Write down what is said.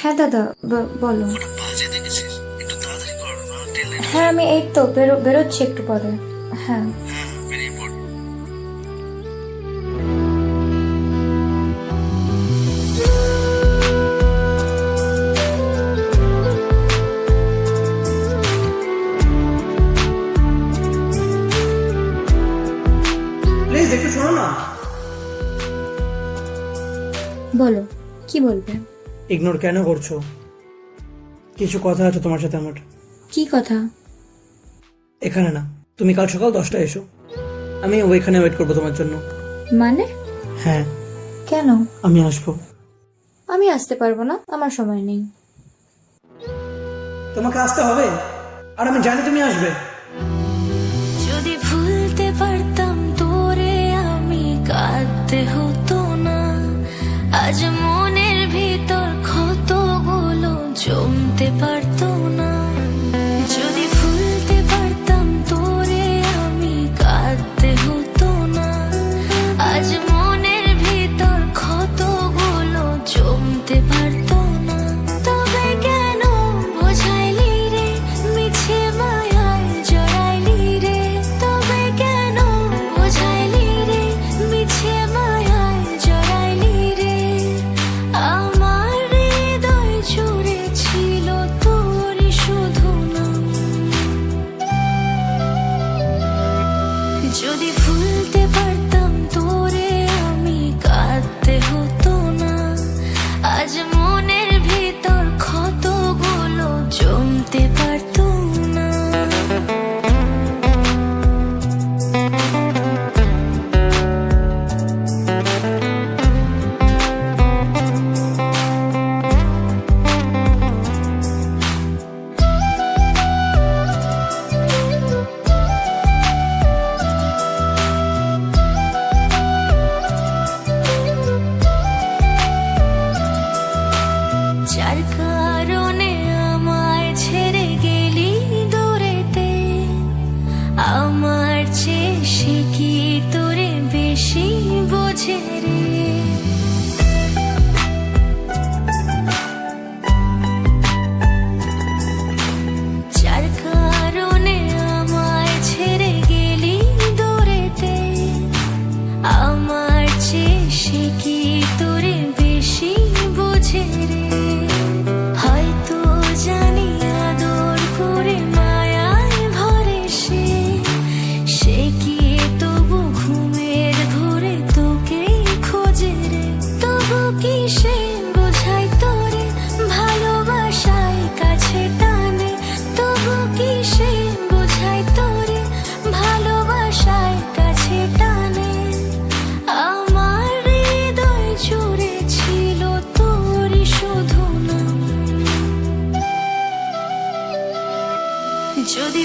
হ্যাঁ দাদা বলো। হ্যাঁ আমি এই তো বেরো বেরোচ্ছি একটু পরে। হ্যাঁ। বেরিয়ে পড় প্লিজ একটু শোনো না। বলো কি বলবে? ইগনোর কেন করছ? কিছু কথা আছে তোমার সাথে আমার। কি কথা? এখানে না। তুমি কাল সকাল দশটায় এসো। আমি ওইখানে ওয়েট করব তোমার জন্য। মানে? হ্যাঁ। কেন? আমি আসব। আমি আসতে পারব না। আমার সময় নেই। তোমাকে আসতে হবে? আর আমি জানি তুমি আসবে। যদি ভুলতে পারতাম তোরে আমি কাঁদতে হতো না। আজ যদি ভুলতে পারতাম